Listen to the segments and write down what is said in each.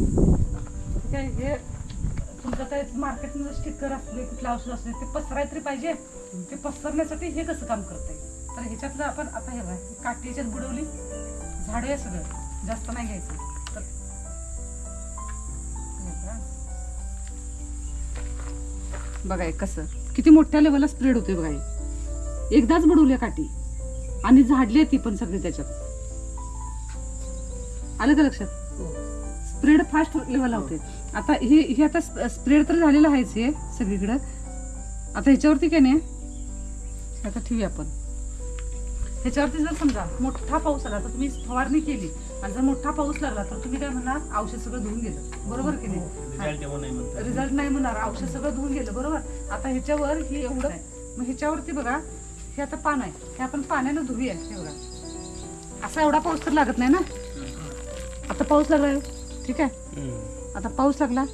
ठीक आहे हे? तुमचं काय मार्केटमध्ये स्टिकर असले कुठलं औषध असले ते पसराय तरी पाहिजे. ते पसरण्यासाठी हे कसं काम करते तर ह्याच्यातलं आपण आता हे बघा काठी याच्यात बुडवली. झाडं आहे सगळं. जास्त नाही घ्यायचं. तर कसं. किती मोठ्या लेवलला स्प्रेड होते बघाय एकदाच बुडवली आहे काठी. आणि झाडली आहे ती पण सगळी त्याच्यात. आलं का लक्षात? हो. स्प्रेड फास्ट लेवलला होते. आता हे हे आता स्प्रेड तर झालेलं आहेच हे सगळीकडं. आता ह्याच्यावरती काय नाही? हे आता ठेवूया आपण. ह्याच्यावरती जर समजा मोठा पाऊस आला तर तुम्ही फवारणी केली आणि जर मोठा पाऊस लागला तर तुम्ही काय म्हणणार? औषध सगळं धुवून गेलं. बरोबर की नाही? रिझल्ट येऊ नाही म्हणणार. औषध सगळं धुवून गेलं बरोबर? आता ह्याच्यावर हे एवढं आहे मग ह्याच्यावरती बघा हे आता पान आहे. हे आपण पाण्यानं धुऊया हे बघा. असा एवढा पाऊस तर लागत नाही ना? आता पाऊस लागला. ठीक आहे? आता पाऊस लागला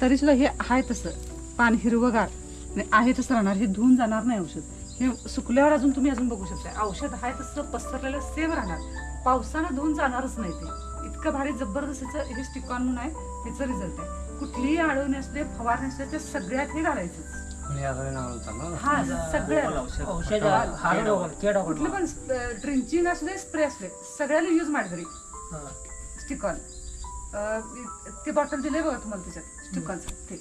तरी सुद्धा हे आहे तसं. पान हिरवगार. आणि आहे तसं राहणार. हे धुवून जाणार नाही औषध. हे सुकल्यावर अजून तुम्ही अजून बघू शकता. औषध आहे तसं पसरलेलं सेम राहणार. पावसानं धुवून जाणारच नाही ते. इतकं भारी जबरदस्त ह्याचं हे स्टिकॉन म्हणून आहे ह्याचं रिझल्ट आहे. कुठलीही आळवणी असले फवारणी असले ते सगळ्यात हे घालायचं हा कुठलं पण ड्रिंचिंग असले स्प्रे असले सगळ्याला यूज घरी. स्टिकॉन. ते बॉटल दिले बघा तुम्हाला त्याच्यात स्टिकॉनचं ते.